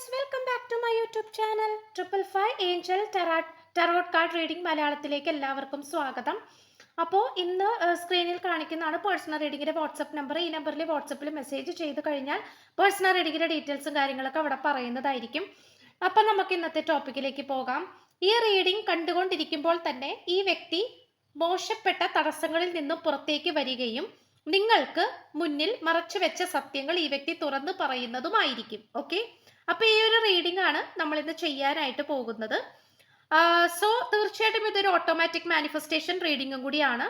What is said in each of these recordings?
Friends welcome back to my YouTube channel triple five angel tarot tarot card reading മലയാളത്തിലേക്ക് എല്ലാവർക്കും സ്വാഗതം. അപ്പോൾ ഇന്ന് സ്ക്രീനിൽ കാണിക്കുന്നതാണ് പേഴ്സണൽ റീഡിങ്ങിന്റെ വാട്സപ്പ് നമ്പർ ഈ നമ്പറിൽ വാട്സപ്പിൽ മെസ്സേജ് ചെയ്ത് കഴിഞ്ഞാൽ പേഴ്സണൽ റീഡിങ്ങിന്റെ ഡീറ്റെയിൽസും കാര്യങ്ങളൊക്കെ അവിടെ പറയുന്നതായിരിക്കും. അപ്പം നമുക്ക് ഇന്നത്തെ ടോപ്പിക്കിലേക്ക് പോകാം. ഈ റീഡിംഗ് കണ്ടുകൊണ്ടിരിക്കുമ്പോൾ തന്നെ ഈ വ്യക്തി മോശപ്പെട്ട തടസ്സങ്ങളിൽ നിന്നും പുറത്തേക്ക് വരികയും നിങ്ങൾക്ക് മുന്നിൽ മറച്ചു വെച്ച സത്യങ്ങൾ ഈ വ്യക്തി തുറന്നു പറയുന്നതുമായിരിക്കും. ഓക്കെ അപ്പൊ ഈ ഒരു റീഡിംഗ് ആണ് നമ്മൾ ഇന്ന് ചെയ്യാനായിട്ട് പോകുന്നത്. സോ തീർച്ചയായിട്ടും ഇതൊരു ഓട്ടോമാറ്റിക് മാനിഫെസ്റ്റേഷൻ റീഡിംഗും കൂടിയാണ്.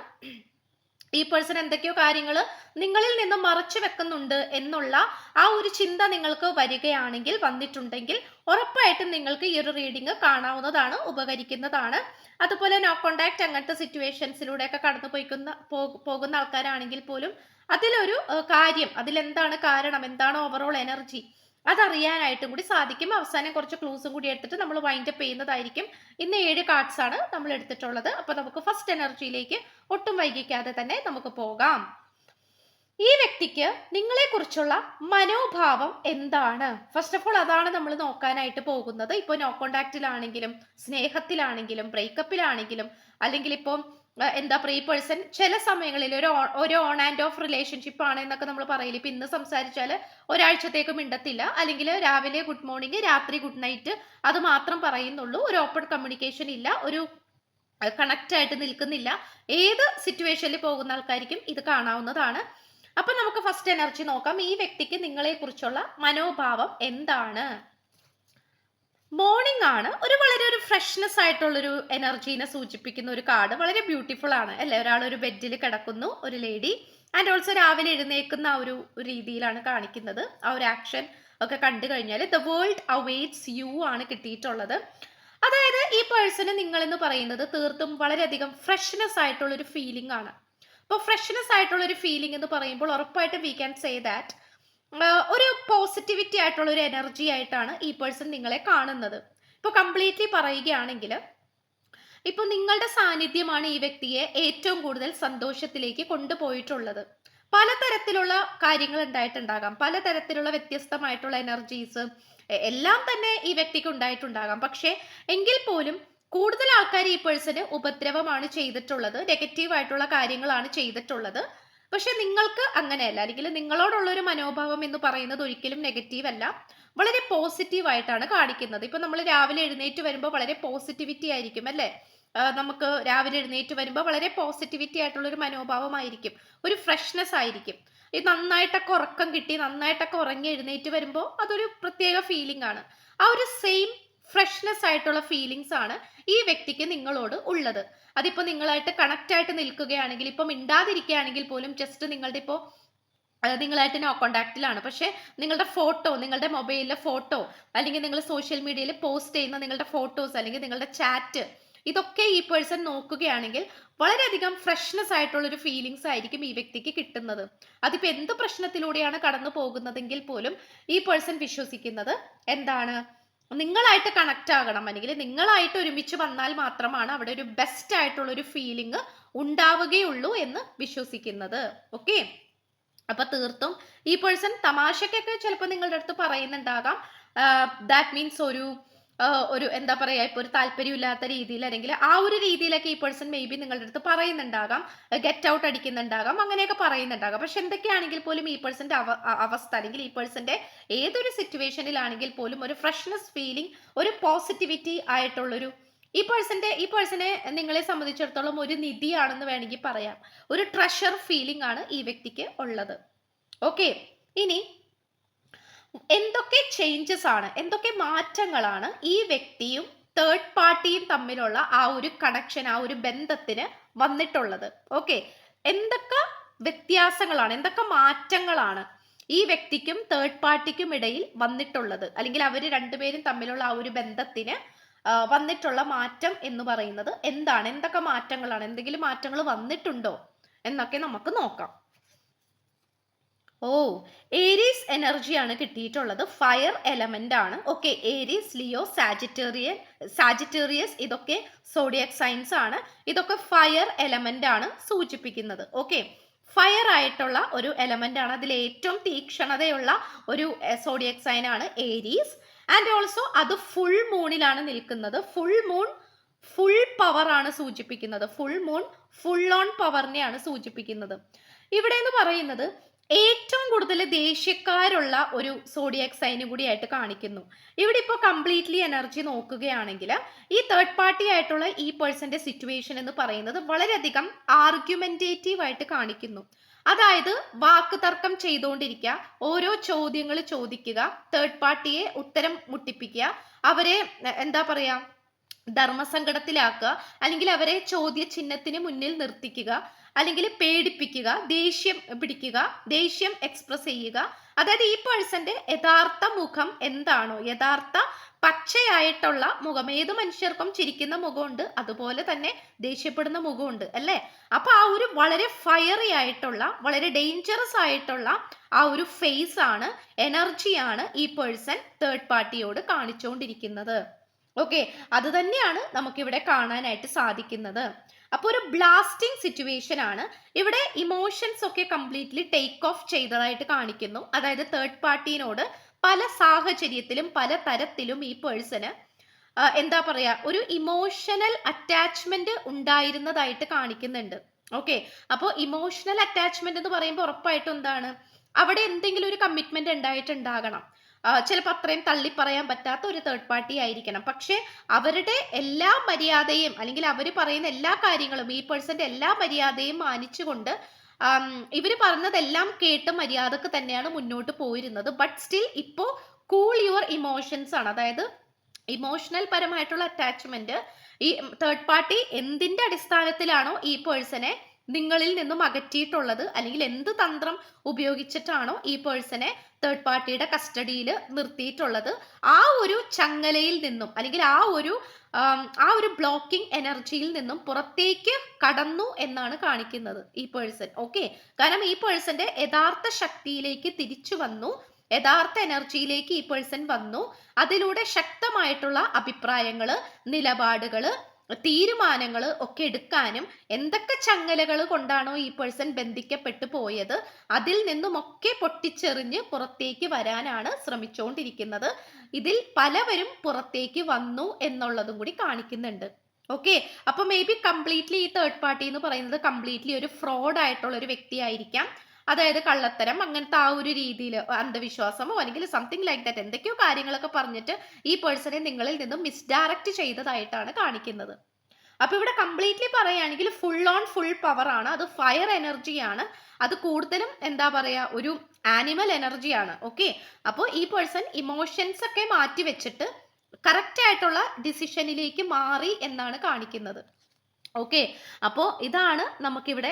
ഈ പേഴ്സൺ എന്തൊക്കെയോ കാര്യങ്ങൾ നിങ്ങളിൽ നിന്ന് മറച്ചു വെക്കുന്നുണ്ട് എന്നുള്ള ആ ഒരു ചിന്ത നിങ്ങൾക്ക് വരികയാണെങ്കിൽ വന്നിട്ടുണ്ടെങ്കിൽ ഉറപ്പായിട്ടും നിങ്ങൾക്ക് ഈ ഒരു റീഡിംഗ് കാണാവുന്നതാണ് ഉപകരിക്കുന്നതാണ്. അതുപോലെ നോ കോണ്ടാക്ട് അങ്ങനത്തെ സിറ്റുവേഷൻസിലൂടെയൊക്കെ കടന്നു പോയിക്കുന്ന പോകുന്ന ആൾക്കാരാണെങ്കിൽ പോലും അതിലൊരു കാര്യം അതിലെന്താണ് കാരണം എന്താണ് ഓവറോൾ എനർജി അതറിയാനായിട്ടും കൂടി സാധിക്കും. അവസാനം കുറച്ച് ക്ലൂസും കൂടി എടുത്തിട്ട് നമ്മൾ വൈൻഡ് അപ്പ് ചെയ്യുന്നതായിരിക്കും. ഇന്ന് ഏഴ് കാർഡ്സ് ആണ് നമ്മൾ എടുത്തിട്ടുള്ളത്. അപ്പൊ നമുക്ക് ഫസ്റ്റ് എനർജിയിലേക്ക് ഒട്ടും വൈകിക്കാതെ തന്നെ നമുക്ക് പോകാം. ഈ വ്യക്തിക്ക് നിങ്ങളെക്കുറിച്ചുള്ള മനോഭാവം എന്താണ്? ഫസ്റ്റ് ഓഫ് ഓൾ അതാണ് നമ്മൾ നോക്കാനായിട്ട് പോകുന്നത്. ഇപ്പോൾ നോ കോണ്ടാക്റ്റിലാണെങ്കിലും സ്നേഹത്തിലാണെങ്കിലും ബ്രേക്കപ്പിലാണെങ്കിലും അല്ലെങ്കിൽ ഇപ്പം എന്താ പ്രീ പേഴ്സൺ ചില സമയങ്ങളിൽ ഒരു ഒരു ഓൺ ആൻഡ് ഓഫ് റിലേഷൻഷിപ്പ് ആണ് എന്നൊക്കെ നമ്മൾ പറയില്ല. ഇപ്പം ഇന്ന് സംസാരിച്ചാൽ ഒരാഴ്ചത്തേക്ക് മിണ്ടത്തില്ല. അല്ലെങ്കിൽ രാവിലെ ഗുഡ് മോർണിംഗ് രാത്രി ഗുഡ് നൈറ്റ് അത് മാത്രം പറയുന്നുള്ളൂ. ഒരു ഓപ്പൺ കമ്മ്യൂണിക്കേഷൻ ഇല്ല. ഒരു കണക്റ്റ് ആയിട്ട് നിൽക്കുന്നില്ല. ഏത് സിറ്റുവേഷനിൽ പോകുന്ന ആൾക്കാർക്കും ഇത് കാണാവുന്നതാണ്. അപ്പൊ നമുക്ക് ഫസ്റ്റ് എനർജി നോക്കാം. ഈ വ്യക്തിക്ക് നിങ്ങളെ കുറിച്ചുള്ള മനോഭാവം എന്താണ്? മോർണിംഗ് ആണ്. ഒരു വളരെ ഒരു ഫ്രഷ്നെസ് ആയിട്ടുള്ളൊരു എനർജീനെ സൂചിപ്പിക്കുന്ന ഒരു കാർഡ് വളരെ ബ്യൂട്ടിഫുൾ ആണ്. അല്ലെ? ഒരാൾ ഒരു ബെഡിൽ കിടക്കുന്നു ഒരു ലേഡി ആൻഡ് ഓൾസോ രാവിലെ എഴുന്നേക്കുന്ന ആ ഒരു രീതിയിലാണ് കാണിക്കുന്നത്. ആ ഒരു ആക്ഷൻ ഒക്കെ കണ്ടു കഴിഞ്ഞാൽ ദ വേൾഡ് അവേറ്റ്സ് യു ആണ് കിട്ടിയിട്ടുള്ളത്. അതായത് ഈ പേഴ്സണ് നിങ്ങൾ എന്ന് പറയുന്നത് തീർത്തും വളരെയധികം ഫ്രഷ്നെസ് ആയിട്ടുള്ള ഒരു ഫീലിംഗ് ആണ്. അപ്പോൾ ഫ്രഷ്നെസ് ആയിട്ടുള്ള ഒരു ഫീലിംഗ് എന്ന് പറയുമ്പോൾ ഉറപ്പായിട്ടും വി ക്യാൻ സേ ദാറ്റ് ഒരു പോസിറ്റിവിറ്റി ആയിട്ടുള്ള ഒരു എനർജി ആയിട്ടാണ് ഈ പേഴ്സൺ നിങ്ങളെ കാണുന്നത്. ഇപ്പോൾ കംപ്ലീറ്റ്ലി പറയുകയാണെങ്കിൽ ഇപ്പോൾ നിങ്ങളുടെ സാന്നിധ്യമാണ് ഈ വ്യക്തിയെ ഏറ്റവും കൂടുതൽ സന്തോഷത്തിലേക്ക് കൊണ്ടുപോയിട്ടുള്ളത്. പലതരത്തിലുള്ള കാര്യങ്ങൾ ഉണ്ടായിട്ടുണ്ടാകാം. പലതരത്തിലുള്ള വ്യത്യസ്തമായിട്ടുള്ള എനർജീസ് എല്ലാം തന്നെ ഈ വ്യക്തിക്ക് ഉണ്ടായിട്ടുണ്ടാകാം. പക്ഷേ എങ്കിൽ പോലും കൂടുതൽ ആൾക്കാർ ഈ പേഴ്സന് ഉപദ്രവമാണ് ചെയ്തിട്ടുള്ളത് നെഗറ്റീവ് ആയിട്ടുള്ള കാര്യങ്ങളാണ് ചെയ്തിട്ടുള്ളത്. പക്ഷെ നിങ്ങൾക്ക് അങ്ങനെയല്ല. അല്ലെങ്കിൽ നിങ്ങളോടുള്ള ഒരു മനോഭാവം എന്ന് പറയുന്നത് ഒരിക്കലും നെഗറ്റീവ് അല്ല. വളരെ പോസിറ്റീവ് ആയിട്ടാണ് കാണിക്കുന്നത്. ഇപ്പൊ നമ്മൾ രാവിലെ എഴുന്നേറ്റ് വരുമ്പോൾ വളരെ പോസിറ്റിവിറ്റി ആയിരിക്കും അല്ലേ? നമുക്ക് രാവിലെ എഴുന്നേറ്റ് വരുമ്പോൾ വളരെ പോസിറ്റിവിറ്റി ആയിട്ടുള്ള ഒരു മനോഭാവമായിരിക്കും. ഒരു ഫ്രഷ്നെസ് ആയിരിക്കും. ഈ നന്നായിട്ടൊക്കെ ഉറക്കം കിട്ടി നന്നായിട്ടൊക്കെ ഉറങ്ങി എഴുന്നേറ്റ് വരുമ്പോൾ അതൊരു പ്രത്യേക ഫീലിംഗ് ആണ്. ആ ഒരു സെയിം ഫ്രഷ്നെസ് ആയിട്ടുള്ള ഫീലിങ്സ് ആണ് ഈ വ്യക്തിക്ക് നിങ്ങളോട് ഉള്ളത്. അതിപ്പോൾ നിങ്ങളായിട്ട് കണക്റ്റ് ആയിട്ട് നിൽക്കുകയാണെങ്കിൽ ഇപ്പം മിണ്ടാതിരിക്കുകയാണെങ്കിൽ പോലും ജസ്റ്റ് നിങ്ങളുടെ ഇപ്പോൾ നിങ്ങളായിട്ട് നോ കോണ്ടാക്റ്റിലാണ് പക്ഷേ നിങ്ങളുടെ ഫോട്ടോ നിങ്ങളുടെ മൊബൈലിലെ ഫോട്ടോ അല്ലെങ്കിൽ നിങ്ങൾ സോഷ്യൽ മീഡിയയിൽ പോസ്റ്റ് ചെയ്യുന്ന നിങ്ങളുടെ ഫോട്ടോസ് അല്ലെങ്കിൽ നിങ്ങളുടെ ചാറ്റ് ഇതൊക്കെ ഈ പേഴ്സൺ നോക്കുകയാണെങ്കിൽ വളരെയധികം ഫ്രഷ്നെസ് ആയിട്ടുള്ള ഒരു ഫീലിങ്സ് ആയിരിക്കും ഈ വ്യക്തിക്ക് കിട്ടുന്നത്. അതിപ്പോൾ എന്ത് പ്രശ്നത്തിലൂടെയാണ് കടന്നു പോകുന്നതെങ്കിൽ പോലും ഈ പേഴ്സൺ വിശ്വസിക്കുന്നത് എന്താണ്? നിങ്ങളായിട്ട് കണക്റ്റ് ആകണം. അല്ലെങ്കിൽ നിങ്ങളായിട്ട് ഒരുമിച്ച് വന്നാൽ മാത്രമാണ് അവിടെ ഒരു ബെസ്റ്റ് ആയിട്ടുള്ള ഒരു ഫീലിംഗ് ഉണ്ടാവുകയുള്ളൂ എന്ന് വിശ്വസിക്കുന്നത്. ഓക്കെ അപ്പൊ തീർത്തും ഈ പേഴ്സൺ തമാശക്കൊക്കെ ചിലപ്പോൾ നിങ്ങളുടെ അടുത്ത് പറയുന്നുണ്ടാകാം. ദാറ്റ് മീൻസ് ഒരു ഒരു എന്താ പറയാ ഇപ്പൊ ഒരു താല്പര്യമില്ലാത്ത രീതിയിൽ അല്ലെങ്കിൽ ആ ഒരു രീതിയിലൊക്കെ ഈ പേഴ്സൺ മേ ബി നിങ്ങളുടെ അടുത്ത് പറയുന്നുണ്ടാകാം. Get out അടിക്കുന്നുണ്ടാകാം. അങ്ങനെയൊക്കെ പറയുന്നുണ്ടാകാം. പക്ഷെ എന്തൊക്കെയാണെങ്കിൽ പോലും ഈ പേഴ്സന്റെ അവസ്ഥ അല്ലെങ്കിൽ ഈ പേഴ്സന്റെ ഏതൊരു സിറ്റുവേഷനിലാണെങ്കിൽ പോലും ഒരു ഫ്രഷ്നെസ് ഫീലിംഗ് ഒരു പോസിറ്റിവിറ്റി ആയിട്ടുള്ളൊരു ഈ പേഴ്സന്റെ ഈ പേഴ്സണെ നിങ്ങളെ സംബന്ധിച്ചിടത്തോളം ഒരു നിധിയാണെന്ന് വേണമെങ്കിൽ പറയാം. ഒരു ട്രഷർ ഫീലിംഗ് ആണ് ഈ വ്യക്തിക്ക് ഉള്ളത്. ഓക്കെ ഇനി എന്തൊക്കെ ചേഞ്ചസ് ആണ് എന്തൊക്കെ മാറ്റങ്ങളാണ് ഈ വ്യക്തിയും തേർഡ് പാർട്ടിയും തമ്മിലുള്ള ആ ഒരു കണക്ഷൻ ആ ഒരു ബന്ധത്തിന് വന്നിട്ടുള്ളത്? ഓക്കെ എന്തൊക്കെ വ്യത്യാസങ്ങളാണ് എന്തൊക്കെ മാറ്റങ്ങളാണ് ഈ വ്യക്തിക്കും തേർഡ് പാർട്ടിക്കും ഇടയിൽ വന്നിട്ടുള്ളത്? അല്ലെങ്കിൽ അവർ രണ്ടുപേരും തമ്മിലുള്ള ആ ഒരു ബന്ധത്തിന് വന്നിട്ടുള്ള മാറ്റം എന്ന് പറയുന്നത് എന്താണ്? എന്തൊക്കെ മാറ്റങ്ങളാണ്? എന്തെങ്കിലും മാറ്റങ്ങൾ വന്നിട്ടുണ്ടോ? എന്നൊക്കെ നമുക്ക് നോക്കാം. ഓ ഏരീസ് എനർജിയാണ് കിട്ടിയിട്ടുള്ളത്. ഫയർ എലമെന്റ് ആണ്. Okay Aries Leo Sagittarian Sagittarius ഇതൊക്കെ സോഡിയക് സൈൻസ് ആണ്. ഇതൊക്കെ ഫയർ എലമെന്റ് ആണ് സൂചിപ്പിക്കുന്നത്. ഓക്കെ ഫയർ ആയിട്ടുള്ള ഒരു എലമെന്റ് ആണ്. അതിൽ ഏറ്റവും തീക്ഷണതയുള്ള ഒരു സോഡിയക് സൈൻ ആണ് ഏരീസ്. ആൻഡ് ഓൾസോ അത് ഫുൾ മൂണിലാണ് നിൽക്കുന്നത്. ഫുൾ മൂൺ ഫുൾ പവർ ആണ് സൂചിപ്പിക്കുന്നത്. ഫുൾ മൂൺ ഫുൾ ഓൺ പവറിനെയാണ് സൂചിപ്പിക്കുന്നത്. ഇവിടെ എന്ന് പറയുന്നത് ഏറ്റവും കൂടുതൽ ദേഷ്യക്കാരുള്ള ഒരു സോഡിയാക് സൈന് കൂടിയായിട്ട് കാണിക്കുന്നു. ഇവിടെ ഇപ്പോൾ കംപ്ലീറ്റ്ലി എനർജി നോക്കുകയാണെങ്കിൽ ഈ തേർഡ് പാർട്ടി ആയിട്ടുള്ള ഈ പേഴ്സന്റെ സിറ്റുവേഷൻ എന്ന് പറയുന്നത് വളരെയധികം ആർഗ്യുമെന്റേറ്റീവ് ആയിട്ട് കാണിക്കുന്നു. അതായത് വാക്ക് തർക്കം ചെയ്തുകൊണ്ടിരിക്കുക ഓരോ ചോദ്യങ്ങൾ ചോദിക്കുക തേർഡ് പാർട്ടിയെ ഉത്തരം മുട്ടിപ്പിക്കുക അവരെ എന്താ പറയുക ധർമ്മസങ്കടത്തിലാക്കുക അല്ലെങ്കിൽ അവരെ ചോദ്യ ചിഹ്നത്തിന് മുന്നിൽ നിർത്തിക്കുക അല്ലെങ്കിൽ പേടിപ്പിക്കുക ദേഷ്യം പിടിക്കുക ദേഷ്യം എക്സ്പ്രസ് ചെയ്യുക. അതായത് ഈ പേഴ്സന്റെ യഥാർത്ഥ മുഖം എന്താണോ യഥാർത്ഥ പച്ചയായിട്ടുള്ള മുഖം ഏത് മനുഷ്യർക്കും ചിരിക്കുന്ന മുഖമുണ്ട് അതുപോലെ തന്നെ ദേഷ്യപ്പെടുന്ന മുഖമുണ്ട് അല്ലേ? അപ്പൊ ആ ഒരു വളരെ ഫയറി ആയിട്ടുള്ള വളരെ ഡേഞ്ചറസ് ആയിട്ടുള്ള ആ ഒരു ഫേസ് ആണ് എനർജിയാണ് ഈ പേഴ്സൺ തേർഡ് പാർട്ടിയോട് കാണിച്ചുകൊണ്ടിരിക്കുന്നത്. ഓക്കെ അത് തന്നെയാണ് നമുക്കിവിടെ കാണാനായിട്ട് സാധിക്കുന്നത്. അപ്പോൾ ഒരു ബ്ലാസ്റ്റിംഗ് സിറ്റുവേഷൻ ആണ്. ഇവിടെ ഇമോഷൻസ് ഒക്കെ കംപ്ലീറ്റ്ലി ടേക്ക് ഓഫ് ചെയ്തതായിട്ട് കാണിക്കുന്നു. അതായത് തേർഡ് പാർട്ടിനോട് പല സാഹചര്യത്തിലും പല തരത്തിലും ഈ പേഴ്സണ് എന്താ പറയാ ഒരു ഇമോഷണൽ അറ്റാച്ച്മെന്റ് ഉണ്ടായിരുന്നതായിട്ട് കാണിക്കുന്നുണ്ട്. ഓക്കെ അപ്പോൾ ഇമോഷണൽ അറ്റാച്ച്മെന്റ് എന്ന് പറയുമ്പോൾ ഉറപ്പായിട്ടും എന്താണ്? അവിടെ എന്തെങ്കിലും ഒരു കമ്മിറ്റ്മെന്റ് ഉണ്ടായിട്ടുണ്ടാകണം. ചിലപ്പോൾ അത്രയും തള്ളി പറയാൻ പറ്റാത്ത ഒരു തേർഡ് പാർട്ടി ആയിരിക്കണം. പക്ഷേ അവരുടെ എല്ലാ മര്യാദയും അല്ലെങ്കിൽ അവർ പറയുന്ന എല്ലാ കാര്യങ്ങളും ഈ പേഴ്സന്റെ എല്ലാ മര്യാദയും മാനിച്ചുകൊണ്ട് ഇവർ പറഞ്ഞതെല്ലാം കേട്ട് മര്യാദയ്ക്ക് തന്നെയാണ് മുന്നോട്ട് പോയിരുന്നത്. ബട്ട് സ്റ്റിൽ ഇപ്പോൾ കൂൾ യുവർ ഇമോഷൻസ് ആണ്. അതായത് ഇമോഷണൽ പരമായിട്ടുള്ള അറ്റാച്ച്മെന്റ് ഈ തേർഡ് പാർട്ടി എന്തിന്റെ അടിസ്ഥാനത്തിലാണോ ഈ പേഴ്സണെ നിങ്ങളിൽ നിന്നും അകറ്റിയിട്ടുള്ളത് അല്ലെങ്കിൽ എന്ത് തന്ത്രം ഉപയോഗിച്ചിട്ടാണോ ഈ പേഴ്സണെ തേർഡ് പാർട്ടിയുടെ കസ്റ്റഡിയിൽ നിർത്തിയിട്ടുള്ളത് ആ ഒരു ചങ്ങലയിൽ നിന്നും അല്ലെങ്കിൽ ആ ഒരു ആ ഒരു ബ്ലോക്കിംഗ് എനർജിയിൽ നിന്നും പുറത്തേക്ക് കടന്നു എന്നാണ് കാണിക്കുന്നത് ഈ പേഴ്സൺ. ഓക്കെ കാരണം ഈ പേഴ്സന്റെ യഥാർത്ഥ ശക്തിയിലേക്ക് തിരിച്ചു വന്നു യഥാർത്ഥ എനർജിയിലേക്ക് ഈ പേഴ്സൺ വന്നു. അതിലൂടെ ശക്തമായിട്ടുള്ള അഭിപ്രായങ്ങൾ നിലപാടുകൾ തീരുമാനങ്ങൾ ഒക്കെ എടുക്കാനും എന്തൊക്കെ ചങ്ങലകൾ കൊണ്ടാണോ ഈ പേഴ്സൺ ബന്ധിക്കപ്പെട്ടു പോയത് അതിൽ നിന്നുമൊക്കെ പൊട്ടിച്ചെറിഞ്ഞ് പുറത്തേക്ക് വരാനാണ് ശ്രമിച്ചുകൊണ്ടിരിക്കുന്നത് ഇതിൽ പലവരും പുറത്തേക്ക് വന്നു എന്നുള്ളതും കൂടി കാണിക്കുന്നുണ്ട്. ഓക്കെ അപ്പൊ മേ ബി കംപ്ലീറ്റ്ലി ഈ തേർഡ് പാർട്ടി എന്ന് പറയുന്നത് കംപ്ലീറ്റ്ലി ഒരു ഫ്രോഡ് ആയിട്ടുള്ള ഒരു വ്യക്തിയായിരിക്കാം. അതായത് കള്ളത്തരം അങ്ങനത്തെ ആ ഒരു രീതിയിൽ അന്ധവിശ്വാസമോ അല്ലെങ്കിൽ സംതിങ് ലൈക്ക് ദാറ്റ് എന്തൊക്കെയോ കാര്യങ്ങളൊക്കെ പറഞ്ഞിട്ട് ഈ പേഴ്സണെ നിങ്ങളിൽ നിന്നും മിസ്ഡയറക്റ്റ് ചെയ്തതായിട്ടാണ് കാണിക്കുന്നത്. അപ്പൊ ഇവിടെ കംപ്ലീറ്റ്ലി പറയുകയാണെങ്കിൽ ഫുൾ ഓൺ ഫുൾ പവർ ആണ്. അത് ഫയർ എനർജിയാണ് അത് കൂടുതലും എന്താ പറയാ ഒരു ആനിമൽ എനർജിയാണ് ഓക്കെ അപ്പോൾ ഈ പേഴ്സൺ ഇമോഷൻസ് ഒക്കെ മാറ്റി വെച്ചിട്ട് കറക്റ്റ് ആയിട്ടുള്ള ഡിസിഷനിലേക്ക് മാറി എന്നാണ് കാണിക്കുന്നത്. ഓക്കെ അപ്പോ ഇതാണ് നമുക്കിവിടെ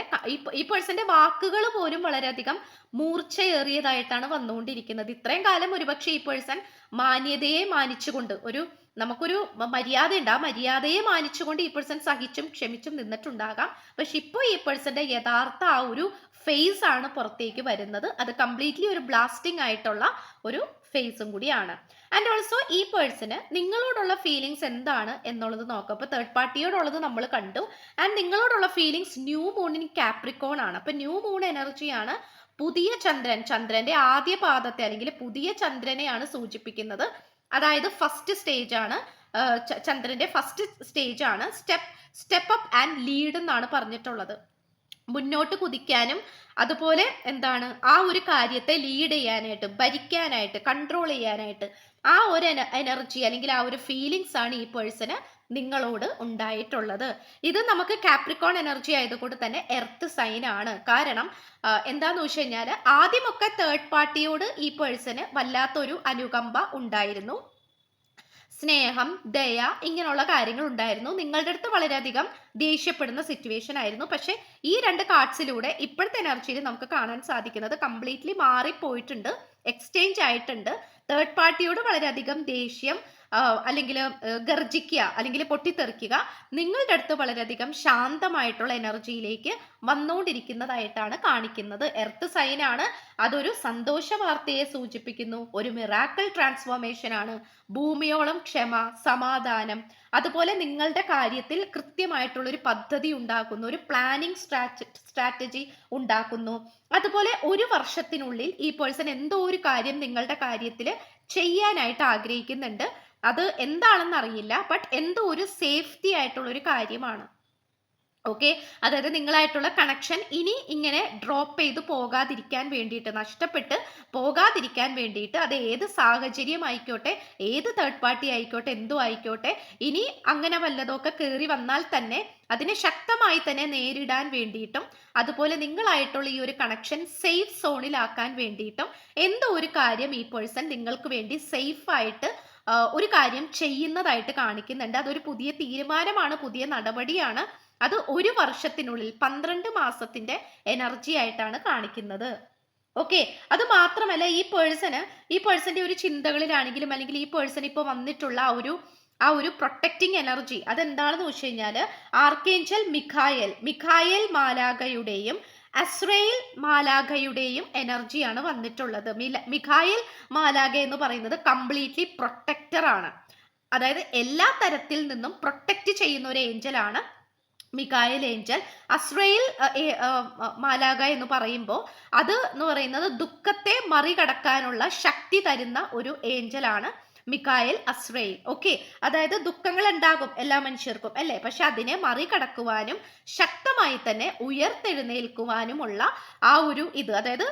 ഈ പേഴ്സന്റെ വാക്കുകൾ പോലും വളരെയധികം മൂർച്ചയേറിയതായിട്ടാണ് വന്നുകൊണ്ടിരിക്കുന്നത്. ഇത്രയും കാലം ഒരുപക്ഷെ ഈ പേഴ്സൺ മാന്യതയെ മാനിച്ചുകൊണ്ട് ഒരു നമുക്കൊരു മര്യാദ മര്യാദയുണ്ട്. ആ മര്യാദയെ മാനിച്ചുകൊണ്ട് ഈ പേഴ്സൺ സഹിച്ചും ക്ഷമിച്ചും നിന്നിട്ടുണ്ടാകാം. പക്ഷെ ഇപ്പോൾ ഈ പേഴ്സന്റെ യഥാർത്ഥ ആ ഒരു ഫേസ് ആണ് പുറത്തേക്ക് വരുന്നത്. അത് കംപ്ലീറ്റ്ലി ഒരു ബ്ലാസ്റ്റിംഗ് ആയിട്ടുള്ള ഒരു ഫേസും കൂടിയാണ്. ആൻഡ് ഓൾസോ ഈ പേഴ്സണ് നിങ്ങളോടുള്ള ഫീലിങ്സ് എന്താണ് എന്നുള്ളത് നോക്കാം. അപ്പോൾ തേർഡ് പാർട്ടിയോടുള്ളത് നമ്മൾ കണ്ടു. ആൻഡ് നിങ്ങളോടുള്ള ഫീലിങ്സ് ന്യൂ മൂണിൻ കാപ്രിക്കോൺ ആണ്. അപ്പോൾ ന്യൂ മൂൺ എനർജിയാണ് പുതിയ ചന്ദ്രൻ. ചന്ദ്രന്റെ ആദ്യ പാദത്തെ അല്ലെങ്കിൽ പുതിയ ചന്ദ്രനെയാണ് സൂചിപ്പിക്കുന്നത്. അതായത് ഫസ്റ്റ് സ്റ്റേജ് ആണ്. ചന്ദ്രന്റെ ഫസ്റ്റ് സ്റ്റേജ് ആണ്. Step step up and lead എന്നാണ് പറഞ്ഞിട്ടുള്ളത്. മുന്നോട്ട് കുതിക്കാനും അതുപോലെ എന്താണ് ആ ഒരു കാര്യത്തെ ലീഡ് ചെയ്യാനായിട്ട് ഭരിക്കാനായിട്ട് കൺട്രോൾ ചെയ്യാനായിട്ട് ആ ഒരു എനർജി അല്ലെങ്കിൽ ആ ഒരു ഫീലിങ്സ് ആണ് ഈ പേഴ്സണ് നിങ്ങളോട് ഉണ്ടായിട്ടുള്ളത്. ഇത് നമുക്ക് കാപ്രിക്കോൺ എനർജി ആയതുകൊണ്ട് തന്നെ എർത്ത് സൈൻ ആണ്. കാരണം എന്താന്ന് വെച്ച് കഴിഞ്ഞാൽ ആദ്യമൊക്കെ തേർഡ് പാർട്ടിയോട് ഈ പേഴ്സന് വല്ലാത്തൊരു അനുകമ്പ ഉണ്ടായിരുന്നു. സ്നേഹം ദയ ഇങ്ങനെയുള്ള കാര്യങ്ങൾ ഉണ്ടായിരുന്നു. നിങ്ങളുടെ അടുത്ത് വളരെയധികം ദേഷ്യപ്പെടുന്ന സിറ്റുവേഷൻ ആയിരുന്നു. പക്ഷെ ഈ രണ്ട് കാർഡ്സിലൂടെ ഇപ്പോഴത്തെ എനർജിയിൽ നമുക്ക് കാണാൻ സാധിക്കുന്നത് കംപ്ലീറ്റ്ലി മാറിപ്പോയിട്ടുണ്ട്. എക്സ്ചേഞ്ച് ആയിട്ടുണ്ട്. തേർഡ് പാർട്ടിയോട് വളരെയധികം ദേഷ്യം അല്ലെങ്കിൽ ഗർജിക്കുക അല്ലെങ്കിൽ പൊട്ടിത്തെറിക്കുക നിങ്ങളുടെ അടുത്ത് വളരെയധികം ശാന്തമായിട്ടുള്ള എനർജിയിലേക്ക് വന്നുകൊണ്ടിരിക്കുന്നതായിട്ടാണ് കാണിക്കുന്നത്. എർത്ത് സൈൻ ആണ്. അതൊരു സന്തോഷ വാർത്തയെ സൂചിപ്പിക്കുന്നു. ഒരു മിറാക്കിൾ ട്രാൻസ്ഫോർമേഷൻ ആണ്. ഭൂമിയോളം ക്ഷമ സമാധാനം. അതുപോലെ നിങ്ങളുടെ കാര്യത്തിൽ കൃത്യമായിട്ടുള്ള ഒരു പദ്ധതി ഉണ്ടാക്കുന്നു. ഒരു പ്ലാനിങ് സ്ട്രാറ്റജി ഉണ്ടാക്കുന്നു. അതുപോലെ ഒരു വർഷത്തിനുള്ളിൽ ഈ പേഴ്സൺ എന്തോ ഒരു കാര്യം നിങ്ങളുടെ കാര്യത്തിൽ ചെയ്യാനായിട്ട് ആഗ്രഹിക്കുന്നുണ്ട്. അത് എന്താണെന്ന് അറിയില്ല ബട്ട് എന്തോ ഒരു സേഫ്റ്റി ആയിട്ടുള്ള ഒരു കാര്യമാണ്. ഓക്കെ അതായത് നിങ്ങളായിട്ടുള്ള കണക്ഷൻ ഇനി ഇങ്ങനെ ഡ്രോപ്പ് ചെയ്ത് പോകാതിരിക്കാൻ വേണ്ടിയിട്ട് നഷ്ടപ്പെട്ട് പോകാതിരിക്കാൻ വേണ്ടിയിട്ട് അത് ഏത് സാഹചര്യം ആയിക്കോട്ടെ ഏത് തേർഡ് പാർട്ടി ആയിക്കോട്ടെ എന്തോ ആയിക്കോട്ടെ ഇനി അങ്ങനെ വല്ലതൊക്കെ കയറി വന്നാൽ തന്നെ അതിനെ ശക്തമായി തന്നെ നേരിടാൻ വേണ്ടിയിട്ടും അതുപോലെ നിങ്ങളായിട്ടുള്ള ഈ ഒരു കണക്ഷൻ സേഫ് സോണിലാക്കാൻ വേണ്ടിയിട്ടും എന്തോ ഒരു കാര്യം ഈ പേഴ്സൺ നിങ്ങൾക്ക് വേണ്ടി സേഫ് ആയിട്ട് ഒരു കാര്യം ചെയ്യുന്നതായിട്ട് കാണിക്കുന്നുണ്ട്. അതൊരു പുതിയ തീരുമാനമാണ് പുതിയ നടപടിയാണ്. അത് ഒരു വർഷത്തിനുള്ളിൽ പന്ത്രണ്ട് മാസത്തിന്റെ എനർജി ആയിട്ടാണ് കാണിക്കുന്നത്. ഓക്കെ. അത് മാത്രമല്ല ഈ പേഴ്സന് ഈ പേഴ്സന്റെ ഒരു ചിന്തകളിലാണെങ്കിലും അല്ലെങ്കിൽ ഈ പേഴ്സൺ ഇപ്പോൾ വന്നിട്ടുള്ള ആ ഒരു ആ ഒരു പ്രൊട്ടക്റ്റിംഗ് എനർജി അതെന്താണെന്ന് വെച്ച് കഴിഞ്ഞാൽ ആർക്കേഞ്ചൽ മിഖായൽ മിഖായൽ മാലാഗയുടെയും അസ്രയിൽ മാലാഖയുടെയും എനർജിയാണ് വന്നിട്ടുള്ളത്. മില മിഖായിൽ മാലാഖ എന്ന് പറയുന്നത് കംപ്ലീറ്റ്ലി പ്രൊട്ടക്ടർ ആണ്. അതായത് എല്ലാ തരത്തിൽ നിന്നും പ്രൊട്ടക്റ്റ് ചെയ്യുന്ന ഒരു ഏഞ്ചലാണ് മികായൽ ഏഞ്ചൽ അസ്രയിൽ മാലാക എന്ന് പറയുമ്പോൾ അത് എന്ന് പറയുന്നത് ദുഃഖത്തെ മറികടക്കാനുള്ള ശക്തി തരുന്ന ഒരു ഏഞ്ചലാണ് മിക്കായൽ അസ്രയിൽ ഓക്കെ അതായത് ദുഃഖങ്ങൾ ഉണ്ടാകും എല്ലാ മനുഷ്യർക്കും അല്ലേ? പക്ഷെ അതിനെ മറികടക്കുവാനും ശക്തമായി തന്നെ ഉയർത്തെഴുന്നേൽക്കുവാനുമുള്ള ആ ഒരു ഇത്. അതായത്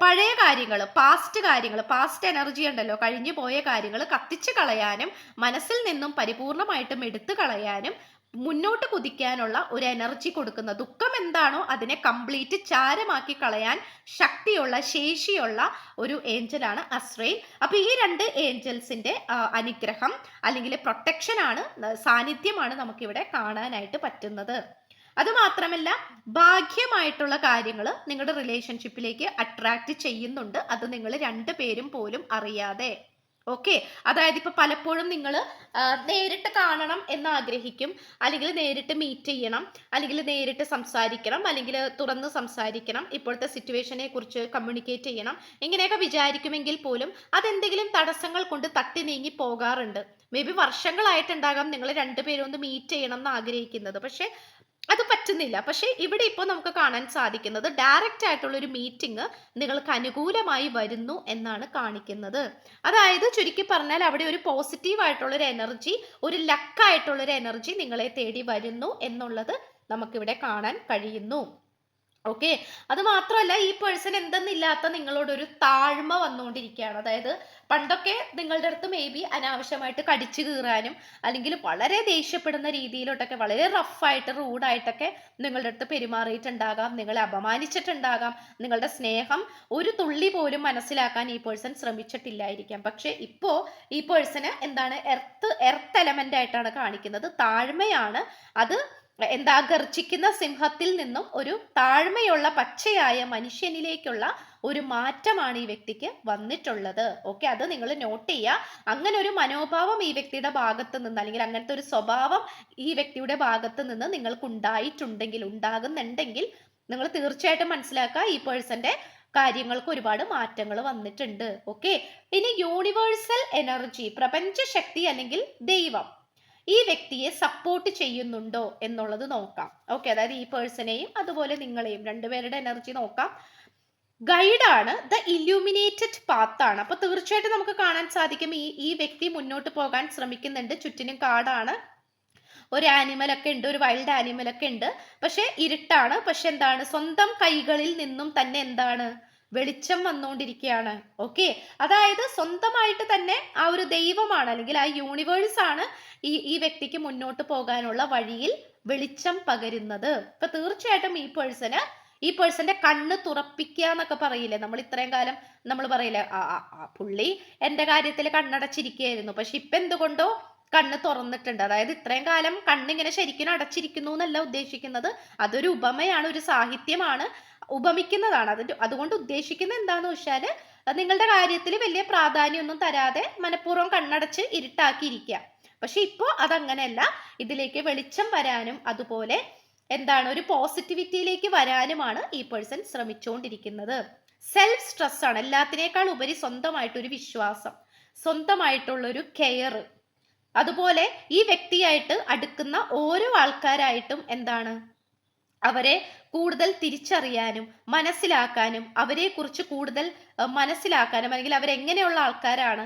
പഴയ കാര്യങ്ങൾ പാസ്റ്റ് കാര്യങ്ങൾ പാസ്റ്റ് എനർജി ഉണ്ടല്ലോ കഴിഞ്ഞു പോയ കാര്യങ്ങൾ കത്തിച്ചു കളയാനും മനസ്സിൽ നിന്നും പരിപൂർണമായിട്ടും എടുത്തു കളയാനും മുന്നോട്ട് കുതിക്കാനുള്ള ഒരു എനർജി കൊടുക്കുന്ന ദുഃഖം എന്താണോ അതിനെ കംപ്ലീറ്റ് ചാരമാക്കി കളയാൻ ശക്തിയുള്ള ശേഷിയുള്ള ഒരു ഏഞ്ചലാണ് അസ്രയിൽ അപ്പൊ ഈ രണ്ട് ഏഞ്ചൽസിന്റെ അനുഗ്രഹം അല്ലെങ്കിൽ പ്രൊട്ടക്ഷൻ ആണ് സാന്നിധ്യമാണ് നമുക്കിവിടെ കാണാനായിട്ട് പറ്റുന്നത്. അതുമാത്രമല്ല ഭാഗ്യമായിട്ടുള്ള കാര്യങ്ങൾ നിങ്ങളുടെ റിലേഷൻഷിപ്പിലേക്ക് അട്രാക്റ്റ് ചെയ്യുന്നുണ്ട്. അത് നിങ്ങൾ രണ്ടു പേരും പോലും അറിയാതെ. ഓക്കെ അതായത് ഇപ്പൊ പലപ്പോഴും നിങ്ങൾ നേരിട്ട് കാണണം എന്ന് ആഗ്രഹിക്കും അല്ലെങ്കിൽ നേരിട്ട് മീറ്റ് ചെയ്യണം. അല്ലെങ്കിൽ നേരിട്ട് സംസാരിക്കണം. അല്ലെങ്കിൽ തുറന്ന് സംസാരിക്കണം. ഇപ്പോഴത്തെ സിറ്റുവേഷനെ കുറിച്ച് കമ്മ്യൂണിക്കേറ്റ് ചെയ്യണം. ഇങ്ങനെയൊക്കെ വിചാരിക്കുമെങ്കിൽ പോലും അതെന്തെങ്കിലും തടസ്സങ്ങൾ കൊണ്ട് തട്ടി നീങ്ങി പോകാറുണ്ട്. മേ ബി വർഷങ്ങളായിട്ടുണ്ടാകാം നിങ്ങൾ രണ്ടുപേരും ഒന്ന് മീറ്റ് ചെയ്യണം എന്ന് ആഗ്രഹിക്കുന്നത് പക്ഷെ അത് പറ്റുന്നില്ല. പക്ഷേ ഇവിടെ ഇപ്പോൾ നമുക്ക് കാണാൻ സാധിക്കുന്നത് ഡയറക്റ്റ് ആയിട്ടുള്ള ഒരു മീറ്റിംഗ് നിങ്ങൾക്ക് അനുകൂലമായി വരുന്നു എന്നാണ് കാണിക്കുന്നത്. അതായത് ചുരുക്കി പറഞ്ഞാൽ അവിടെ ഒരു പോസിറ്റീവ് ആയിട്ടുള്ള ഒരു എനർജി ഒരു ലക്കായിട്ടുള്ള ഒരു എനർജി നിങ്ങളെ തേടി വരുന്നു എന്നുള്ളത് നമുക്കിവിടെ കാണാൻ കഴിയുന്നു. ഓക്കെ അത് മാത്രമല്ല ഈ പേഴ്സൺ എന്തെന്നില്ലാത്ത നിങ്ങളോട് ഒരു താഴ്മ വന്നുകൊണ്ടിരിക്കുകയാണ്. അതായത് പണ്ടൊക്കെ നിങ്ങളുടെ അടുത്ത് മേ ബി അനാവശ്യമായിട്ട് കടിച്ചു കീറാനും അല്ലെങ്കിൽ വളരെ ദേഷ്യപ്പെടുന്ന രീതിയിലോട്ടൊക്കെ വളരെ റഫായിട്ട് റൂഡായിട്ടൊക്കെ നിങ്ങളുടെ അടുത്ത് പെരുമാറിയിട്ടുണ്ടാകാം നിങ്ങളെ അപമാനിച്ചിട്ടുണ്ടാകാം നിങ്ങളുടെ സ്നേഹം ഒരു തുള്ളി പോലും മനസ്സിലാക്കാൻ ഈ പേഴ്സൺ ശ്രമിച്ചിട്ടില്ലായിരിക്കാം. പക്ഷെ ഇപ്പോൾ ഈ പേഴ്സണ് എന്താണ് എർത്ത് എർത്ത് എലമെന്റ് ആയിട്ടാണ് കാണിക്കുന്നത്. താഴ്മയാണ്. അത് എന്താ ഗർജിക്കുന്ന സിംഹത്തിൽ നിന്നും ഒരു താഴ്മയുള്ള പച്ചയായ മനുഷ്യനിലേക്കുള്ള ഒരു മാറ്റമാണ് ഈ വ്യക്തിക്ക് വന്നിട്ടുള്ളത്. ഓക്കെ അത് നിങ്ങൾ നോട്ട് ചെയ്യുക. അങ്ങനെ ഒരു മനോഭാവം ഈ വ്യക്തിയുടെ ഭാഗത്ത് നിന്ന് അല്ലെങ്കിൽ അങ്ങനത്തെ ഒരു സ്വഭാവം ഈ വ്യക്തിയുടെ ഭാഗത്ത് നിന്ന് നിങ്ങൾക്ക് ഉണ്ടായിട്ടുണ്ടെങ്കിൽ ഉണ്ടാകുന്നുണ്ടെങ്കിൽ നിങ്ങൾ തീർച്ചയായിട്ടും മനസ്സിലാക്കുക ഈ പേഴ്സന്റെ കാര്യങ്ങൾക്ക് ഒരുപാട് മാറ്റങ്ങൾ വന്നിട്ടുണ്ട്. ഓക്കെ ഇനി യൂണിവേഴ്സൽ എനർജി പ്രപഞ്ച ശക്തി അല്ലെങ്കിൽ ദൈവം. ഈ വ്യക്തിയെ സപ്പോർട്ട് ചെയ്യുന്നുണ്ടോ എന്നുള്ളത് നോക്കാം. ഓക്കെ അതായത് ഈ പേഴ്സണെയും അതുപോലെ നിങ്ങളെയും രണ്ടുപേരുടെ എനർജി നോക്കാം. ഗൈഡാണ് ദ ഇല്യൂമിനേറ്റഡ് പാത്താണ് അപ്പൊ തീർച്ചയായിട്ടും നമുക്ക് കാണാൻ സാധിക്കും ഈ ഈ വ്യക്തി മുന്നോട്ട് പോകാൻ ശ്രമിക്കുന്നുണ്ട്. ചുറ്റിനും കാടാണ്. ഒരു ആനിമൽ ഒക്കെ ഉണ്ട് ഒരു വൈൽഡ് ആനിമൽ ഒക്കെ ഉണ്ട്. പക്ഷെ ഇരുട്ടാണ്. പക്ഷെ എന്താണ്? സ്വന്തം കൈകളിൽ നിന്നും തന്നെ എന്താണ്? വെളിച്ചം വന്നുകൊണ്ടിരിക്കുകയാണ് ഓക്കെ അതായത് സ്വന്തമായിട്ട് തന്നെ ആ ഒരു ദൈവമാണ് അല്ലെങ്കിൽ ആ യൂണിവേഴ്സ് ആണ് ഈ ഈ വ്യക്തിക്ക് മുന്നോട്ട് പോകാനുള്ള വഴിയിൽ വെളിച്ചം പകരുന്നത്. ഇപ്പൊ തീർച്ചയായിട്ടും ഈ പേഴ്സന് ഈ പേഴ്സന്റെ കണ്ണ് തുറപ്പിക്കുക എന്നൊക്കെ പറയില്ലേ? നമ്മൾ ഇത്രയും കാലം നമ്മൾ പറയില്ലേ പുള്ളി എന്റെ കാര്യത്തിൽ കണ്ണടച്ചിരിക്കുകയായിരുന്നു. പക്ഷെ ഇപ്പൊ എന്തുകൊണ്ടോ കണ്ണ് തുറന്നിട്ടുണ്ട്. അതായത് ഇത്രയും കാലം കണ്ണിങ്ങനെ ശരിക്കും അടച്ചിരിക്കുന്നു എന്നല്ല ഉദ്ദേശിക്കുന്നത്. അതൊരു ഉപമയാണ് ഒരു സാഹിത്യമാണ്. ഉപമിക്കുന്നതാണ്. അത് അതുകൊണ്ട് ഉദ്ദേശിക്കുന്നത് എന്താന്ന് വെച്ചാൽ നിങ്ങളുടെ കാര്യത്തിൽ വലിയ പ്രാധാന്യമൊന്നും തരാതെ മനഃപൂർവം കണ്ണടച്ച് ഇരുട്ടാക്കിയിരിക്കുക. പക്ഷെ ഇപ്പോൾ അതങ്ങനെയല്ല. ഇതിലേക്ക് വെളിച്ചം വരാനും അതുപോലെ എന്താണ് ഒരു പോസിറ്റിവിറ്റിയിലേക്ക് വരാനുമാണ് ഈ പേഴ്സൺ ശ്രമിച്ചുകൊണ്ടിരിക്കുന്നത്. സെൽഫ് സ്ട്രെസ് ആണ് എല്ലാത്തിനേക്കാൾ ഉപരി സ്വന്തമായിട്ടൊരു വിശ്വാസം. സ്വന്തമായിട്ടുള്ളൊരു കെയർ അതുപോലെ ഈ വ്യക്തിയായിട്ട് അടുക്കുന്ന ഓരോ ആൾക്കാരായിട്ടും എന്താണ് അവരെ കൂടുതൽ തിരിച്ചറിയാനും മനസ്സിലാക്കാനും അവരെക്കുറിച്ച് കൂടുതൽ മനസ്സിലാക്കാനും അല്ലെങ്കിൽ അവരെങ്ങനെയുള്ള ആൾക്കാരാണ്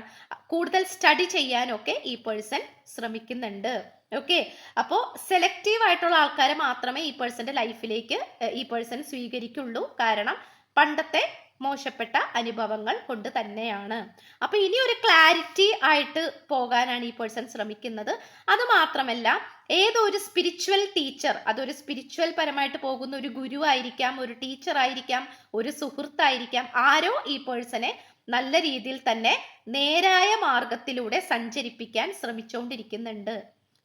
കൂടുതൽ സ്റ്റഡി ചെയ്യാനൊക്കെ ഈ പേഴ്സൺ ശ്രമിക്കുന്നുണ്ട്. ഓക്കെ അപ്പോൾ സെലക്റ്റീവ് ആയിട്ടുള്ള ആൾക്കാരെ മാത്രമേ ഈ പേഴ്സന്റെ ലൈഫിലേക്ക് ഈ പേഴ്സൺ സ്വീകരിക്കുള്ളൂ. കാരണം പണ്ടത്തെ മോശപ്പെട്ട അനുഭവങ്ങൾ കൊണ്ട് തന്നെയാണ്. അപ്പൊ ഇനി ഒരു ക്ലാരിറ്റി ആയിട്ട് പോകാനാണ് ഈ പേഴ്സൺ ശ്രമിക്കുന്നത്. അത് മാത്രമല്ല ഏതോ ഒരു സ്പിരിച്വൽ ടീച്ചർ അതൊരു സ്പിരിച്വൽ പരമായിട്ട് പോകുന്ന ഒരു ഗുരു ആയിരിക്കാം ഒരു ടീച്ചർ ആയിരിക്കാം ഒരു സുഹൃത്തായിരിക്കാം ആരോ ഈ പേഴ്സണെ നല്ല രീതിയിൽ തന്നെ നേരായ മാർഗത്തിലൂടെ സഞ്ചരിപ്പിക്കാൻ ശ്രമിച്ചുകൊണ്ടിരിക്കുന്നുണ്ട്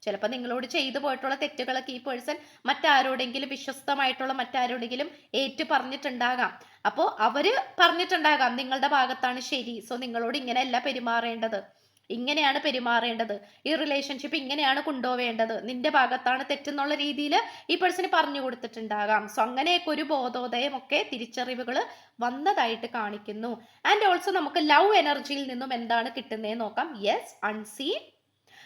ചിലപ്പോൾ നിങ്ങളോട് ചെയ്തു പോയിട്ടുള്ള തെറ്റുകളൊക്കെ ഈ പേഴ്സൺ മറ്റാരോടെങ്കിലും വിശ്വസ്തമായിട്ടുള്ള മറ്റാരോടെങ്കിലും ഏറ്റു പറഞ്ഞിട്ടുണ്ടാകാം. അപ്പോൾ അവർ പറഞ്ഞിട്ടുണ്ടാകാം നിങ്ങളുടെ ഭാഗത്താണ് ശരി. സോ നിങ്ങളോട് ഇങ്ങനെയല്ല പെരുമാറേണ്ടത്. ഇങ്ങനെയാണ് പെരുമാറേണ്ടത്. ഈ റിലേഷൻഷിപ്പ് ഇങ്ങനെയാണ് കൊണ്ടുപോവേണ്ടത്. നിന്റെ ഭാഗത്താണ് തെറ്റെന്നുള്ള രീതിയിൽ ഈ പേഴ്സണ് പറഞ്ഞു കൊടുത്തിട്ടുണ്ടാകാം. സോ അങ്ങനെയൊക്കെ ഒരു ബോധോദയമൊക്കെ തിരിച്ചറിവുകൾ വന്നതായിട്ട് കാണിക്കുന്നു. ആൻഡ് ഓൾസോ നമുക്ക് ലവ് എനർജിയിൽ നിന്നും എന്താണ് കിട്ടുന്നതെന്ന് നോക്കാം. Yes unseen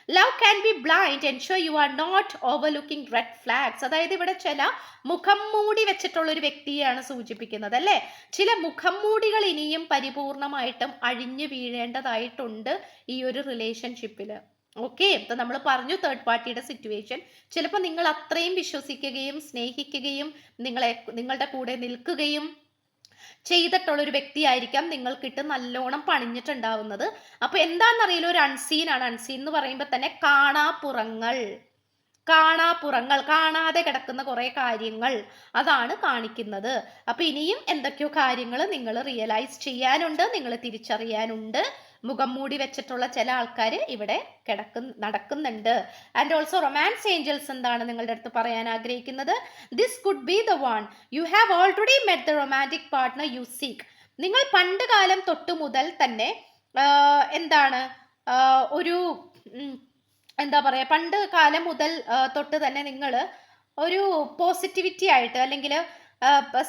love can be blind ensure you are not overlooking red flags അതായത് ഇവിടെ ചില മുഖം മൂടി വെച്ചിട്ടുള്ള ഒരു വ്യക്തിയെയാണ് സൂചിപ്പിക്കുന്നത് അല്ലേ? ചില മുഖം മൂടികൾ ഇനിയും പരിപൂർണമായിട്ടും അഴിഞ്ഞു വീഴേണ്ടതായിട്ടുണ്ട് ഈ ഒരു റിലേഷൻഷിപ്പിൽ ഓക്കെ ഇപ്പൊ നമ്മൾ പറഞ്ഞു തേർഡ് പാർട്ടിയുടെ സിറ്റുവേഷൻ ചിലപ്പോൾ നിങ്ങൾ അത്രയും വിശ്വസിക്കുകയും സ്നേഹിക്കുകയും നിങ്ങളെ നിങ്ങളുടെ കൂടെ നിൽക്കുകയും ചെയ്തിട്ടുള്ള ഒരു വ്യക്തിയായിരിക്കാം നിങ്ങൾക്കിട്ട് നല്ലോണം പണിഞ്ഞിട്ടുണ്ടാവുന്നത്. അപ്പൊ എന്താണെന്നറിയില്ല ഒരു അൺസീൻ ആണ്. അൺസീൻ എന്ന് പറയുമ്പോൾ തന്നെ കാണാപ്പുറങ്ങൾ. കാണാപ്പുറങ്ങൾ കാണാതെ കിടക്കുന്ന കുറെ കാര്യങ്ങൾ അതാണ് കാണിക്കുന്നത്. അപ്പൊ ഇനിയും എന്തൊക്കെയോ കാര്യങ്ങൾ നിങ്ങൾ റിയലൈസ് ചെയ്യാനുണ്ട് നിങ്ങൾ തിരിച്ചറിയാനുണ്ട്. മുഖം മൂടി വെച്ചിട്ടുള്ള ചില ആൾക്കാർ ഇവിടെ കിടക്കും നടക്കുന്നുണ്ട്. ആൻഡ് ഓൾസോ റൊമാൻസ് ഏഞ്ചൽസ് എന്താണ് നിങ്ങളുടെ അടുത്ത് പറയാൻ ആഗ്രഹിക്കുന്നത്? This could be the one you have already met the romantic partner you seek നിങ്ങൾ പണ്ട് കാലം തൊട്ട് മുതൽ തന്നെ എന്താണ് ഒരു എന്താ പറയുക പണ്ട് കാലം മുതൽ തൊട്ട് തന്നെ നിങ്ങൾ ഒരു പോസിറ്റിവിറ്റി ആയിട്ട് അല്ലെങ്കിൽ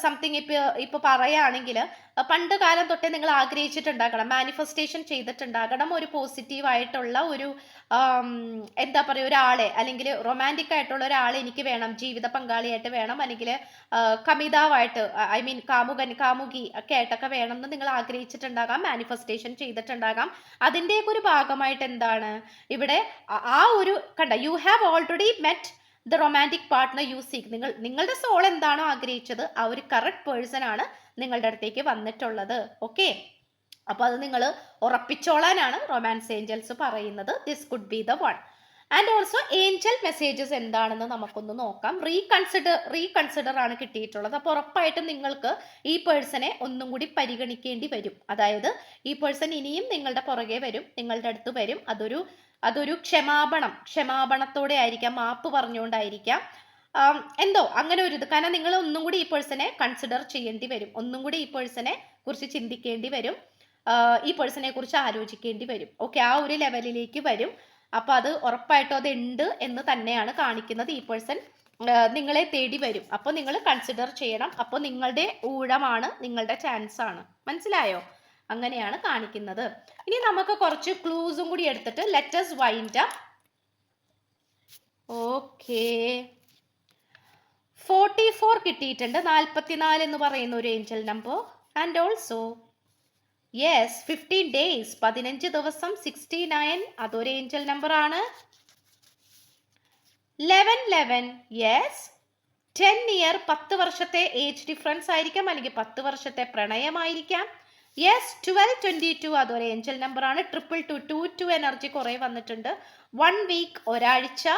സംതിങ് ഇപ്പോൾ ഇപ്പോൾ പറയുകയാണെങ്കിൽ പണ്ട് കാലം തൊട്ടേ നിങ്ങൾ ആഗ്രഹിച്ചിട്ടുണ്ടാകണം. മാനിഫെസ്റ്റേഷൻ ചെയ്തിട്ടുണ്ടാകണം. ഒരു പോസിറ്റീവായിട്ടുള്ള ഒരു എന്താ പറയുക ഒരാളെ അല്ലെങ്കിൽ റൊമാന്റിക് ആയിട്ടുള്ള ഒരാളെ എനിക്ക് വേണം. ജീവിത പങ്കാളിയായിട്ട് വേണം. അല്ലെങ്കിൽ കമിതാവായിട്ട് ഐ മീൻ കാമുകൻ കാമുകി ഒക്കെ ആയിട്ടൊക്കെ വേണം എന്ന് നിങ്ങൾ ആഗ്രഹിച്ചിട്ടുണ്ടാകാം. മാനിഫെസ്റ്റേഷൻ ചെയ്തിട്ടുണ്ടാകാം. അതിന്റെയൊക്കെ ഒരു ഭാഗമായിട്ട് എന്താണ്? ഇവിടെ ആ- ഒരു കണ്ട you have already met the romantic partner you seek നിങ്ങൾ നിങ്ങളുടെ സോൾ എന്താണോ ആഗ്രഹിച്ചത് ആ ഒരു കറക്റ്റ് പേഴ്സൺ ആണ്. നിങ്ങളുടെ അടുത്തേക്ക് വന്നിട്ടുള്ളത്. ഓക്കെ അപ്പോൾ അത് നിങ്ങൾ ഉറപ്പിച്ചോളാനാണ് റൊമാൻസ് ഏഞ്ചൽസ് പറയുന്നത്. This could be the one and also angel messages എന്താണെന്ന് നമുക്കൊന്ന് നോക്കാം. റീകൺസിഡർ റീകൺസിഡർ ആണ് കിട്ടിയിട്ടുള്ളത്. അപ്പോൾ ഉറപ്പായിട്ടും നിങ്ങൾക്ക് ഈ പേഴ്സണെ ഒന്നും കൂടി പരിഗണിക്കേണ്ടി വരും. അതായത് ഈ പേഴ്സൺ ഇനിയും നിങ്ങളുടെ പുറകെ വരും നിങ്ങളുടെ അടുത്ത് വരും. അതൊരു അതൊരു ക്ഷമാപണം. ക്ഷമാപണത്തോടെ ആയിരിക്കാം മാപ്പ് പറഞ്ഞുകൊണ്ടായിരിക്കാം. എന്തോ അങ്ങനെ ഒരു ഇത്. കാരണം നിങ്ങൾ ഒന്നും കൂടി ഈ പേഴ്സണെ കൺസിഡർ ചെയ്യേണ്ടി വരും. ഒന്നും കൂടി ഈ പേഴ്സണെ കുറിച്ച് ചിന്തിക്കേണ്ടി വരും. ഈ പേഴ്സണെ കുറിച്ച് ആലോചിക്കേണ്ടി വരും. ഓക്കെ ആ ഒരു ലെവലിലേക്ക് വരും. അപ്പൊ അത് ഉറപ്പായിട്ടും അത് ഉണ്ട് എന്ന് തന്നെയാണ് കാണിക്കുന്നത് ഈ പേഴ്സൺ നിങ്ങളെ തേടി വരും. അപ്പോൾ നിങ്ങൾ കൺസിഡർ ചെയ്യണം. അപ്പോൾ നിങ്ങളുടെ ഊഴമാണ് നിങ്ങളുടെ ചാൻസ് ആണ്. മനസ്സിലായോ? അങ്ങനെയാണ് കാണിക്കുന്നത്. ഇനി നമുക്ക് കുറച്ച് ക്ലൂസും കൂടി എടുത്തിട്ട് let's wind okay forty four കിട്ടിയിട്ടുണ്ട്. നാൽപ്പത്തിനാല് എന്ന് പറയുന്ന ഒരു angel number and also yes fifteen days പതിനഞ്ച് ദിവസം സിക്സ്റ്റി നയൻ അതൊരു ഏഞ്ചൽ നമ്പർ ആണ്. Eleven eleven yes ten year പത്ത് വർഷത്തെ ഏജ് ഡിഫറൻസ് ആയിരിക്കാം. അല്ലെങ്കിൽ പത്ത് വർഷത്തെ പ്രണയമായിരിക്കാം. യെസ് ട്വൽവ് ട്വന്റി ടു അതൊരു ഏഞ്ചൽ നമ്പർ ആണ്. Triple two two two energy കുറേ വന്നിട്ടുണ്ട്. വൺ വീക്ക് ഒരാഴ്ച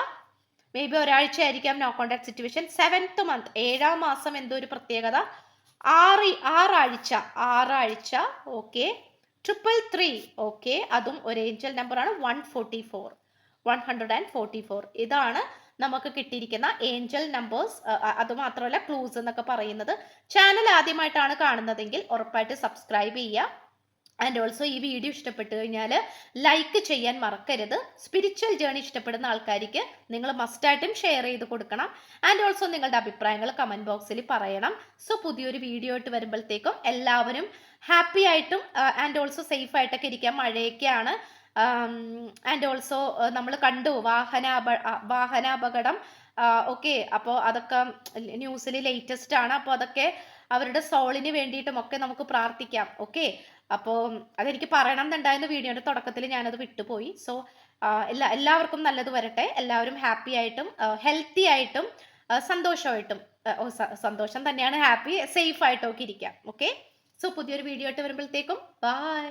മേ ബി ഒരാഴ്ച ആയിരിക്കാം no contact situation seventh month ഏഴാം മാസം എന്തോ ഒരു പ്രത്യേകത? ആറ് ആറാഴ്ച ആറാഴ്ച ഓക്കെ ട്രിപ്പിൾ ത്രീ ഓക്കെ അതും ഒരു ഏഞ്ചൽ നമ്പറാണ് one forty four one hundred and forty four ഇതാണ് നമുക്ക് കിട്ടിയിരിക്കുന്ന ഏഞ്ചൽ നമ്പേഴ്സ് അത് മാത്രമല്ല ക്ലൂസ് എന്നൊക്കെ പറയുന്നത്. ചാനൽ ആദ്യമായിട്ടാണ് കാണുന്നതെങ്കിൽ ഉറപ്പായിട്ട് സബ്സ്ക്രൈബ് ചെയ്യുക. ആൻഡ് ഓൾസോ ഈ വീഡിയോ ഇഷ്ടപ്പെട്ടു കഴിഞ്ഞാൽ ലൈക്ക് ചെയ്യാൻ മറക്കരുത്. സ്പിരിച്വൽ ജേണി ഇഷ്ടപ്പെടുന്ന ആൾക്കാർക്ക് നിങ്ങൾ മസ്റ്റായിട്ടും ഷെയർ ചെയ്ത് കൊടുക്കണം. ആൻഡ് ഓൾസോ നിങ്ങളുടെ അഭിപ്രായങ്ങൾ കമന്റ് ബോക്സിൽ പറയണം. സോ പുതിയൊരു വീഡിയോ ആയിട്ട് വരുമ്പോഴത്തേക്കും എല്ലാവരും ഹാപ്പി ആയിട്ടും ആൻഡ് ഓൾസോ സേഫ് ആയിട്ടൊക്കെ ഇരിക്കാം. മഴയൊക്കെയാണ്. ആൻഡ് ഓൾസോ നമ്മൾ കണ്ടു വാഹന വാഹനാപകടം ഓക്കെ അപ്പോൾ അതൊക്കെ ന്യൂസിൽ ലേറ്റസ്റ്റ് ആണ്. അപ്പോൾ അതൊക്കെ അവരുടെ സോളിന് വേണ്ടിയിട്ടും ഒക്കെ നമുക്ക് പ്രാർത്ഥിക്കാം. ഓക്കെ അപ്പോൾ അതെനിക്ക് പറയണം എന്നുണ്ടായിരുന്ന വീഡിയോയുടെ തുടക്കത്തിൽ ഞാനത് വിട്ടുപോയി. സോ എല്ലാ എല്ലാവർക്കും നല്ലത് വരട്ടെ. എല്ലാവരും ഹാപ്പി ആയിട്ടും ഹെൽത്തി ആയിട്ടും സന്തോഷമായിട്ടും സന്തോഷം തന്നെയാണ് ഹാപ്പി സേഫ് ആയിട്ടൊക്കെ ഇരിക്കാം ഓക്കെ സോ പുതിയൊരു വീഡിയോ ആയിട്ട് വരുമ്പോഴത്തേക്കും ബൈ